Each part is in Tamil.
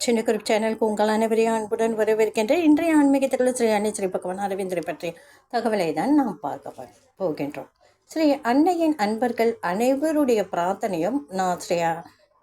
சின்ன குறிப்பு சேனலுக்கு உங்கள் அனைவரையும் அன்புடன் வரவேற்கின்ற இன்றைய ஆன்மீகத்தில் ஸ்ரீ அன்னை ஸ்ரீ பகவான் அரவிந்தரை பற்றிய தகவலை தான் நாம் பார்க்க போகின்றோம். ஸ்ரீ அன்னையின் அன்பர்கள் அனைவருடைய பிரார்த்தனையும் நான் ஸ்ரீ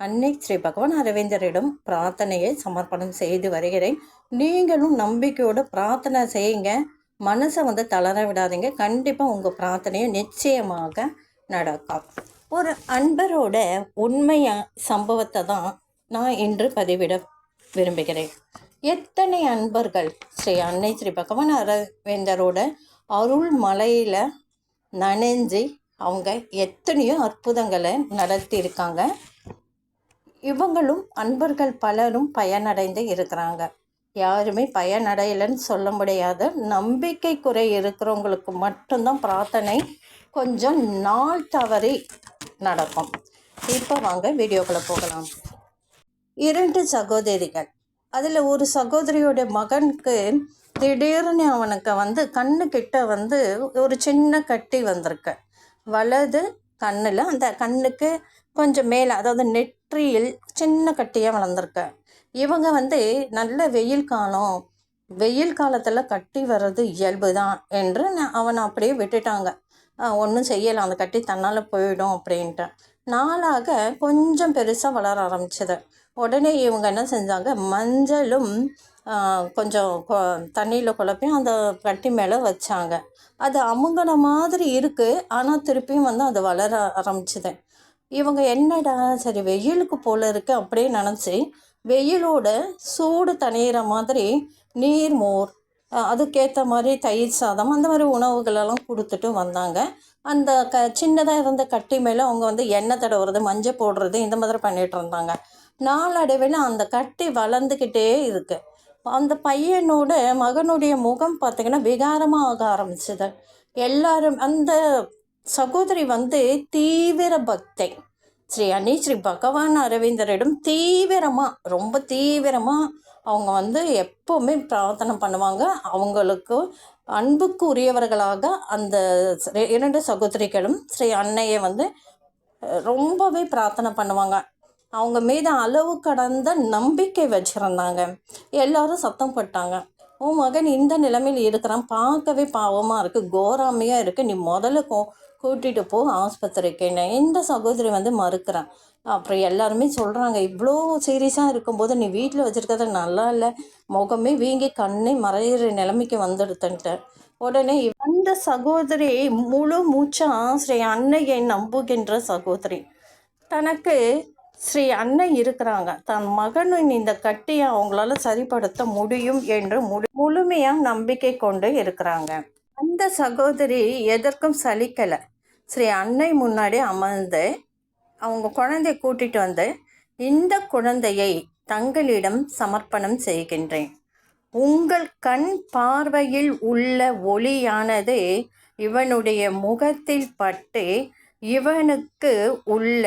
அன்னை ஸ்ரீ பகவான் அரவிந்தரிடம் பிரார்த்தனையை சமர்ப்பணம் செய்து வருகிறேன். நீங்களும் நம்பிக்கையோடு பிரார்த்தனை செய்யுங்க. மனசை வந்து தளர விடாதீங்க. கண்டிப்பாக உங்கள் பிரார்த்தனையும் நிச்சயமாக நடக்கும். ஒரு அன்பரோட உண்மை சம்பவத்தை தான் நான் இன்று பதிவிட விரும்புகிறேன். எத்தனை அன்பர்கள் ஸ்ரீ அன்னை ஸ்ரீ பகவான் அரவேந்தரோட அருள் மலையில் நனைஞ்சு அவங்க எத்தனையோ அற்புதங்களை நடத்தியிருக்காங்க. இவங்களும் அன்பர்கள் பலரும் பயனடைந்து இருக்கிறாங்க. யாருமே பயனடையலைன்னு சொல்ல முடியாது. நம்பிக்கை குறை இருக்கிறவங்களுக்கு மட்டும்தான் பிரார்த்தனை. கொஞ்சம் நாள் தவறி நடக்கும். இப்போ வாங்க வீடியோக்குள்ளே போகலாம். இரண்டு சகோதரிகள். அதில் ஒரு சகோதரியோட மகனுக்கு திடீர்னு அவனுக்கு வந்து கண்ணு கிட்ட வந்து ஒரு சின்ன கட்டி வந்திருக்கு. வலது கண்ணில் அந்த கண்ணுக்கு கொஞ்சம் மேலே அதாவது நெற்றியில் சின்ன கட்டியாக வளர்ந்துருக்கு. இவங்க வந்து நல்ல வெயில் காலம் வெயில் காலத்தில் கட்டி வர்றது இயல்பு தான் என்று அவனை அப்படியே விட்டுட்டாங்க. ஒன்றும் செய்யலை அந்த கட்டி தன்னால் போயிடும் அப்படின்ட்டு. நாளாக கொஞ்சம் பெருசாக வளர ஆரம்பிச்சது. உடனே இவங்க என்ன செஞ்சாங்க? மஞ்சளும் கொஞ்சம் தண்ணியில் குழப்பி அந்த கட்டி மேலே வச்சாங்க. அது அமுங்கின மாதிரி இருக்குது ஆனால் திருப்பியும் வந்து அது வளர ஆரம்பிச்சுது. இவங்க என்னடா சரி வெயிலுக்கு போல இருக்கு அப்படியே நினச்சி வெயிலோட சூடு தணியிற மாதிரி நீர் மோர் அதுக்கேற்ற மாதிரி தயிர் சாதம் அந்த மாதிரி உணவுகளெல்லாம் கொடுத்துட்டு வந்தாங்க. அந்த க சின்னதாக இருந்த கட்டி மேலே அவங்க வந்து எண்ணெய் தடவுறது மஞ்சள் போடுறது இந்த மாதிரி பண்ணிகிட்டு இருந்தாங்க. நாளடைவில் அந்த கட்டி வளர்ந்துக்கிட்டே இருக்கு. அந்த பையனோட மகனுடைய முகம் பார்த்தீங்கன்னா விகாரமாக ஆக ஆரம்பிச்சது. எல்லாரும் அந்த சகோதரி வந்து தீவிர பக்தை. ஸ்ரீ அன்னி ஸ்ரீ பகவான் அரவிந்தரிடம் தீவிரமாக ரொம்ப தீவிரமாக அவங்க வந்து எப்போவுமே பிரார்த்தனை பண்ணுவாங்க. அவங்களுக்கு அன்புக்கு உரியவர்களாக அந்த இரண்டு சகோதரிகளும் ஸ்ரீ அன்னையை வந்து ரொம்பவே பிரார்த்தனை பண்ணுவாங்க. அவங்க மீது அளவு கடந்த நம்பிக்கை வச்சுருந்தாங்க. எல்லாரும் சத்தம் போட்டாங்க. உன் மகன் இந்த நிலைமையில் இருக்கிறான். பார்க்கவே பாவமாக இருக்குது கோராமையாக இருக்குது நீ முதல்ல கோ கூட்டிகிட்டு போ ஆஸ்பத்திரிக்குன்னு இந்த சகோதரி வந்து மறுக்கிறான் அப்புறம் எல்லாருமே சொல்கிறாங்க இவ்வளோ சீரியஸாக இருக்கும்போது நீ வீட்டில் வச்சுருக்கிறது நல்லா இல்லை. முகமே வீங்கி கண்ணே மறையிற நிலைமைக்கு வந்துடுத்துன்ட்டு உடனே அந்த சகோதரி முழு மூச்சு ஆசிரியர் அன்னையை நம்புகின்ற சகோதரி. தனக்கு ஸ்ரீ அண்ணன் இருக்கிறாங்க. தன் மகனின் இந்த கட்டியை அவங்களால சரிப்படுத்த முடியும் என்று முழு முழுமையாக நம்பிக்கை கொண்டு இருக்கிறாங்க. அந்த சகோதரி எதற்கும் சலிக்கலை. ஸ்ரீ அன்னை முன்னாடி அமர்ந்து அவங்க குழந்தைய கூட்டிட்டு வந்து இந்த குழந்தையை தங்களிடம் சமர்ப்பணம் செய்கின்றேன். உங்கள் கண் பார்வையில் உள்ள ஒளியானது இவனுடைய முகத்தில் பட்டு இவனுக்கு உள்ள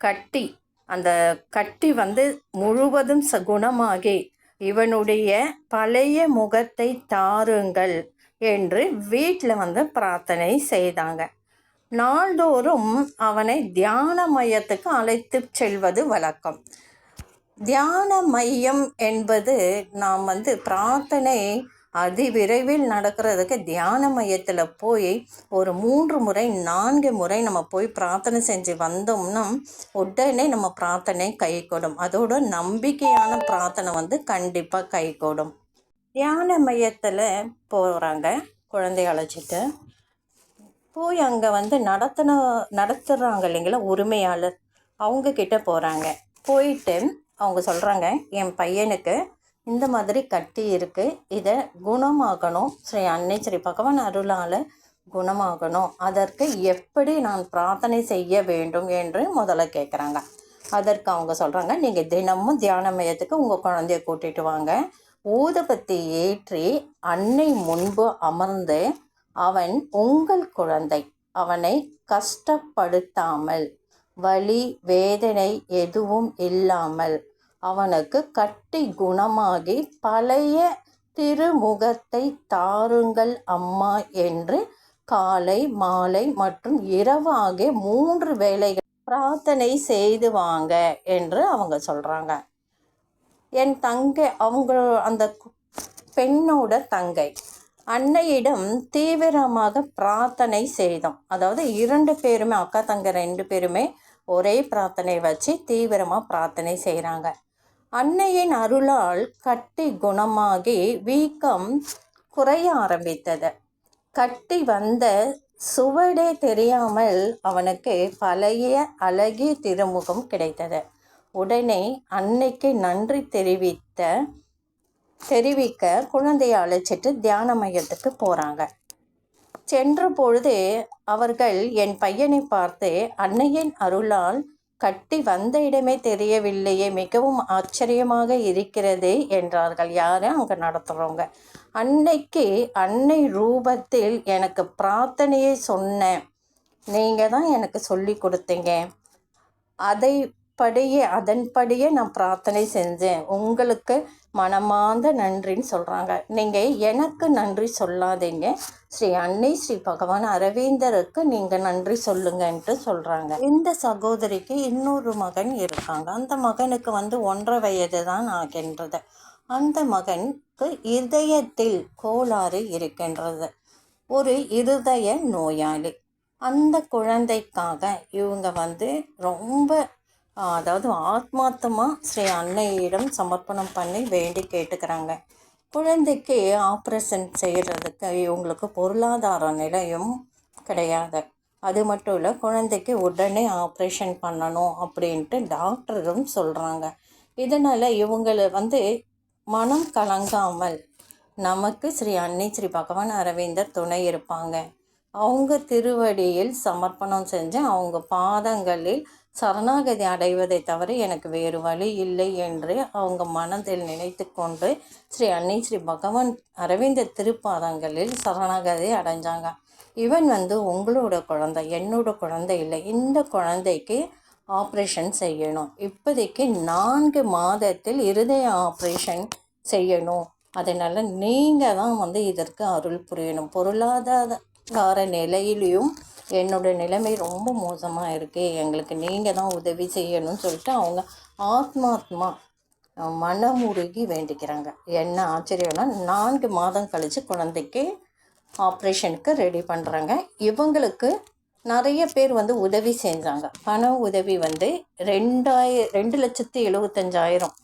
கட்டி அந்த கட்டி வந்து முழுவதும் ச- குணமாகி இவனுடைய பழைய முகத்தை தாருங்கள் என்று வீட்டில் வந்து பிரார்த்தனை செய்தாங்க. நாள்தோறும் அவனை தியான மையத்துக்கு அழைத்து செல்வது வழக்கம். தியான மையம் என்பது நாம் வந்து பிரார்த்தனை அதிவிரைவில் நடக்கிறதுக்கு தியான மையத்தில் போய் ஒரு மூன்று முறை நான்கு முறை நம்ம போய் பிரார்த்தனை செஞ்சு வந்தோம்னா உடனே நம்ம பிரார்த்தனை கைகூடும். அதோட நம்பிக்கையான பிரார்த்தனை வந்து கண்டிப்பாக கைகூடும். தியான மையத்தில் போகிறாங்க குழந்தைய அழைச்சிட்டு. போய் அங்கே வந்து நடத்தின நடத்துகிறாங்க இல்லைங்களா உரிமையாளர். அவங்கக்கிட்ட போகிறாங்க போயிட்டு அவங்க சொல்கிறாங்க என் பையனுக்கு இந்த மாதிரி கட்டி இருக்கு. இதை குணமாகணும் ஸ்ரீ அன்னை ஸ்ரீ பகவான் அருளால் குணமாகணும் அதற்கு எப்படி நான் பிரார்த்தனை செய்ய வேண்டும் என்று முதல்ல கேட்குறாங்க அதற்கு அவங்க சொல்கிறாங்க நீங்கள் தினமும் தியான மையத்துக்கு உங்கள் குழந்தைய கூட்டிட்டு வாங்க. ஊதுபத்தி ஏற்றி அன்னை முன்பு அமர்ந்து அவன் உங்கள் குழந்தை அவனை கஷ்டப்படுத்தாமல் வலி வேதனை எதுவும் இல்லாமல் அவனுக்கு கட்டி குணமாகி பழைய திருமுகத்தை தாருங்கள் அம்மா என்று காலை மாலை மற்றும் இரவு ஆகிய மூன்று வேளைகள் பிரார்த்தனை செய்து வாங்க என்று அவங்க சொல்கிறாங்க என் தங்கை அவங்க அந்த பெண்ணோட தங்கை அன்னையிடம் தீவிரமாக பிரார்த்தனை செய்தோம் அதாவது இரண்டு பேருமே அக்கா தங்கை ரெண்டு பேருமே ஒரே பிரார்த்தனை வச்சு தீவிரமாக பிரார்த்தனை செய்கிறாங்க அன்னையின் அருளால் கட்டி குணமாகி வீக்கம் குறைய ஆரம்பித்தது. கட்டி வந்த சுவடே தெரியாமல் அவனுக்கு பழைய அழகிய திருமுகம் கிடைத்தது. உடனே அன்னைக்கு நன்றி தெரிவித்த தெரிவிக்க குழந்தையை அழைச்சிட்டு தியான மையத்துக்கு போகிறாங்க சென்ற பொழுது அவர்கள் என் பையனை பார்த்து அன்னையின் அருளால் கட்டி வந்த இடமே தெரியவில்லையே மிகவும் ஆச்சரியமாக இருக்கிறதே என்றார்கள். யார்? அங்கே நடத்துகிறவங்க அன்னைக்கு அன்னை ரூபத்தில் எனக்கு பிரார்த்தனையை சொன்னேன் நீங்கள் தான் எனக்கு சொல்லி கொடுத்தீங்க. அதை படியே அதன்படியே நான் பிரார்த்தனை செஞ்சேன். உங்களுக்கு மனமார்ந்த நன்றின்னு சொல்கிறாங்க நீங்கள் எனக்கு நன்றி சொல்லாதீங்க. ஸ்ரீ அன்னை ஸ்ரீ பகவான் அரவிந்தருக்கு நீங்கள் நன்றி சொல்லுங்கன்ட்டு சொல்கிறாங்க இந்த சகோதரிக்கு இன்னொரு மகன் இருக்காங்க. அந்த மகனுக்கு வந்து ஒன்றரை வயது தான் ஆகின்றது. அந்த மகனுக்கு இதயத்தில் கோளாறு இருக்கின்றது. ஒரு இருதய நோயாளி. அந்த குழந்தைக்காக இவங்க வந்து ரொம்ப அதாவது ஆத்மார்த்தமாக ஸ்ரீ அன்னையிடம் சமர்ப்பணம் பண்ணி வேண்டி கேட்டுக்கிறாங்க. குழந்தைக்கு ஆப்ரேஷன் செய்கிறதுக்கு இவங்களுக்கு பொருளாதார நிலையும் கிடையாது. அது மட்டும் இல்லை குழந்தைக்கு உடனே ஆப்ரேஷன் பண்ணணும் அப்படின்ட்டு டாக்டரும் சொல்கிறாங்க இதனால் இவங்களை வந்து மனம் கலங்காமல் நமக்கு ஸ்ரீ அன்னை ஸ்ரீ பகவான் அரவிந்தர் துணை இருப்பாங்க. அவங்க திருவடியில் சமர்ப்பணம் செஞ்சு அவங்க பாதங்களில் சரணாகதி அடைவதை தவிர எனக்கு வேறு வழி இல்லை என்று அவங்க மனதில் நினைத்து கொண்டு ஸ்ரீ அன்னை ஸ்ரீ பகவான் அரவிந்த திருப்பாதங்களில் சரணாகதி அடைஞ்சாங்க. இவன் வந்து உங்களோட குழந்தை என்னோட குழந்தை இல்லை. இந்த குழந்தைக்கு ஆப்ரேஷன் செய்யணும். இப்போதைக்கு நான்கு மாதத்தில் இருதய ஆப்ரேஷன் செய்யணும். அதனால் நீங்கள் தான் வந்து இதற்கு அருள் புரியணும். பொருளாதார நிலையிலையும் என்னோட நிலைமை ரொம்ப மோசமாக இருக்குது எங்களுக்கு நீங்கள் தான் உதவி செய்யணும்னு சொல்லிட்டு அவங்க ஆத்மாத்மா மனமுருகி வேண்டிக்கிறாங்க. என்ன ஆச்சரியம்னா நான்கு மாதம் கழித்து குழந்தைக்கு ஆப்ரேஷனுக்கு ரெடி பண்ணுறாங்க இவங்களுக்கு நிறைய பேர் வந்து உதவி செஞ்சாங்க. பண உதவி வந்து ரெண்டாய ரெண்டு லட்சத்து எழுபத்தஞ்சாயிரம்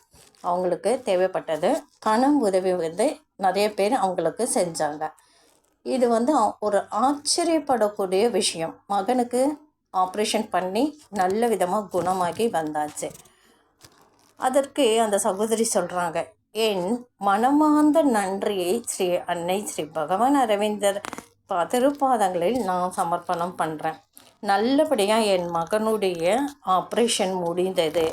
அவங்களுக்கு தேவைப்பட்டது. பணம் உதவி வந்து நிறைய பேர் அவங்களுக்கு செஞ்சாங்க. இது வந்து ஒரு ஆச்சரியப்படக்கூடிய விஷயம். மகனுக்கு ஆப்ரேஷன் பண்ணி நல்ல விதமாக குணமாகி வந்தாச்சு. அதற்கு அந்த சகோதரி சொல்கிறாங்க என் மனமார்ந்த நன்றியை ஸ்ரீ அன்னை ஸ்ரீ பகவான் அரவிந்தர் திருப்பாதங்களில் நான் சமர்ப்பணம் பண்ணுறேன் நல்லபடியாக என் மகனுடைய ஆப்ரேஷன் முடிந்தது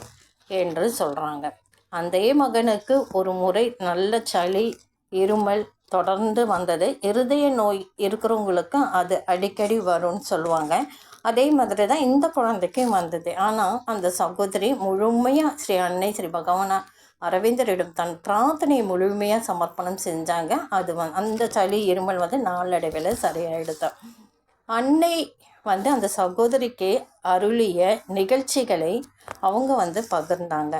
என்று சொல்கிறாங்க அந்த மகனுக்கு ஒரு முறை நல்ல சளி இருமல் தொடர்ந்து வந்தது. இருதய நோய் இருக்கிறவங்களுக்கு அது அடிக்கடி வரும்னு சொல்லுவாங்க. அதே மாதிரி தான் இந்த குழந்தைக்கும் வந்தது. ஆனால் அந்த சகோதரி முழுமையாக ஸ்ரீ அன்னை ஸ்ரீ பகவானா அரவிந்தரிடம் தன் பிரார்த்தனை முழுமையாக சமர்ப்பணம் செஞ்சாங்க. அது வந் அந்த சளி இருமல் வந்து நாளடைவில் சரியாயிடுது. அன்னை வந்து அந்த சகோதரிக்கு அருளிய நிகழ்ச்சிகளை அவங்க வந்து பகிர்ந்தாங்க.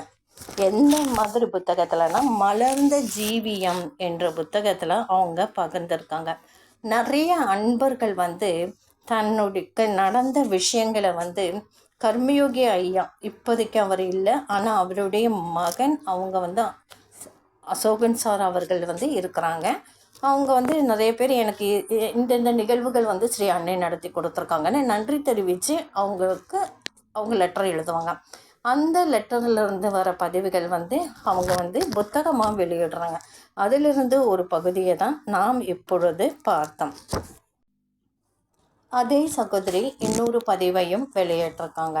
எந்த மாதிரி புத்தகத்துலனா மலர்ந்த ஜீவியம் என்ற புத்தகத்தில் அவங்க பகிர்ந்திருக்காங்க. நிறைய அன்பர்கள் வந்து தன்னுடைய நடந்த விஷயங்களை வந்து கர்மயோகி ஐயா இப்போதைக்கு அவர் இல்லை. ஆனால் அவருடைய மகன் அவங்க வந்து அசோகன் சார் அவர்கள் வந்து இருக்கிறாங்க. அவங்க வந்து நிறைய பேர் எனக்கு இந்தந்த நிகழ்வுகள் வந்து ஸ்ரீ அன்னை நடத்தி கொடுத்துருக்காங்கன்னு நன்றி தெரிவித்து அவங்களுக்கு அவங்க லெட்டர் எழுதுவாங்க. அந்த லெட்டர்லேருந்து வர பதிவுகள் வந்து அவங்க வந்து புத்தகமாக வெளியிடுறாங்க. அதிலிருந்து ஒரு பகுதியை தான் நாம் இப்பொழுது பார்த்தோம். அதே சகோதரி இன்னொரு பதிவையும் வெளியிட்டிருக்காங்க.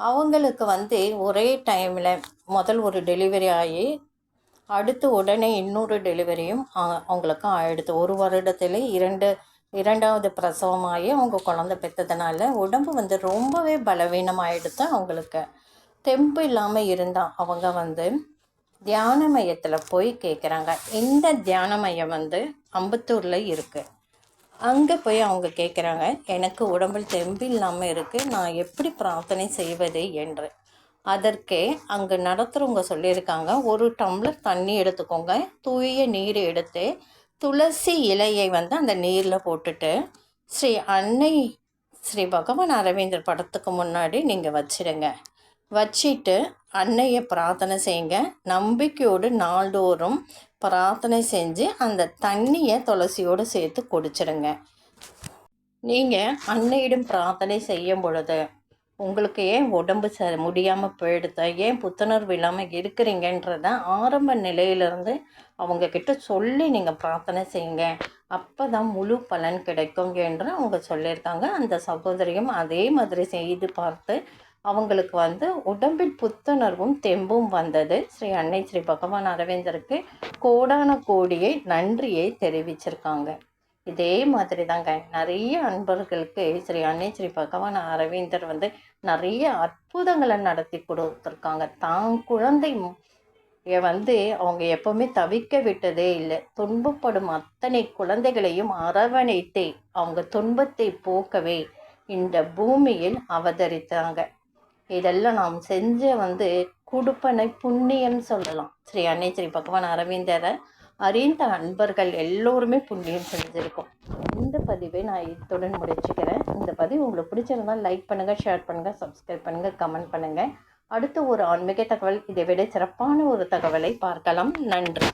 அவங்களுக்கு வந்து ஒரே டைமில் முதல் ஒரு டெலிவரி ஆகி அடுத்து உடனே இன்னொரு டெலிவரியும் அவங்களுக்கு ஆயிடுது. ஒரு வருடத்தில் இரண்டு இரண்டாவது பிரசவமாகி அவங்க குழந்தை பெற்றதுனால உடம்பு வந்து ரொம்பவே பலவீனமாகிடுது அவங்களுக்கு. தெம்பு இல்லாமல் இருந்தால் அவங்க வந்து தியான மையத்தில் போய் கேட்குறாங்க இந்த தியான மையம் வந்து அம்பத்தூரில் இருக்குது அங்கே போய் அவங்க கேட்குறாங்க எனக்கு உடம்பில் தெம்பு இல்லாமல் இருக்குது நான் எப்படி பிரார்த்தனை செய்வது என்று. அதற்கே அங்கே நடத்துகிறவங்க சொல்லியிருக்காங்க ஒரு டம்ளர் தண்ணி எடுத்துக்கோங்க தூய நீர் எடுத்து துளசி இலையை வந்து அந்த நீரில் போட்டுட்டு ஸ்ரீ அன்னை ஸ்ரீ பகவான் அரவிந்தர் படத்துக்கு முன்னாடி நீங்கள் வச்சிடுங்க வச்சிட்டு அன்னையை பிரார்த்தனை செய்யுங்க. நம்பிக்கையோடு நாள்தோறும் பிரார்த்தனை செஞ்சு அந்த தண்ணியை துளசியோடு சேர்த்து குடிச்சிடுங்க. நீங்கள் அன்னையிடம் பிரார்த்தனை செய்யும் பொழுது உங்களுக்கு ஏன் உடம்பு ச முடியாமல் போயிடுதா? ஏன் புத்துணர்வு இல்லாமல் இருக்கிறீங்கன்றத ஆரம்ப நிலையிலேருந்து அவங்கக்கிட்ட சொல்லி நீங்கள் பிரார்த்தனை செய்யுங்க. அப்போ தான் முழு பலன் கிடைக்கும் என்று அவங்க சொல்லியிருக்காங்க. அந்த சகோதரியும் அதே மாதிரி செய்து பார்த்து அவங்களுக்கு வந்து உடம்பில் புத்துணர்வும் தெம்பும் வந்தது. ஸ்ரீ அன்னை ஸ்ரீ பகவான் அரவிந்தருக்கு கோடான கோடியை நன்றியை தெரிவிச்சிருக்காங்க. இதே மாதிரி தாங்க நிறைய அன்பர்களுக்கு ஸ்ரீ அன்னை ஸ்ரீ பகவான் அரவிந்தர் வந்து நிறைய அற்புதங்களை நடத்தி கொடுத்துருக்காங்க. தான் குழந்தை வந்து அவங்க எப்பவுமே தவிக்க விட்டதே இல்லை துன்பப்படும் அத்தனை குழந்தைகளையும் அரவணைத்தே அவங்க துன்பத்தை போக்கவே இந்த பூமியில் அவதரித்தாங்க. இதெல்லாம் நாம் செஞ்ச வந்து குடுப்பனை புண்ணியம் சொல்லலாம். ஸ்ரீ அன்னை ஸ்ரீ பகவான் அரவிந்தரை அறிந்த அன்பர்கள் எல்லோருமே புண்ணியம் செஞ்சுருக்கோம். இந்த பதிவை நான் இத்துடன் முடிச்சுக்கிறேன். இந்த பதிவு உங்களுக்கு பிடிச்சிருந்தால் லைக் பண்ணுங்கள் ஷேர் பண்ணுங்கள் சப்ஸ்கிரைப் பண்ணுங்கள் கமெண்ட் பண்ணுங்கள் அடுத்து ஒரு ஆன்மீக தகவல் இதை விட சிறப்பான ஒரு தகவலை பார்க்கலாம். நன்றி.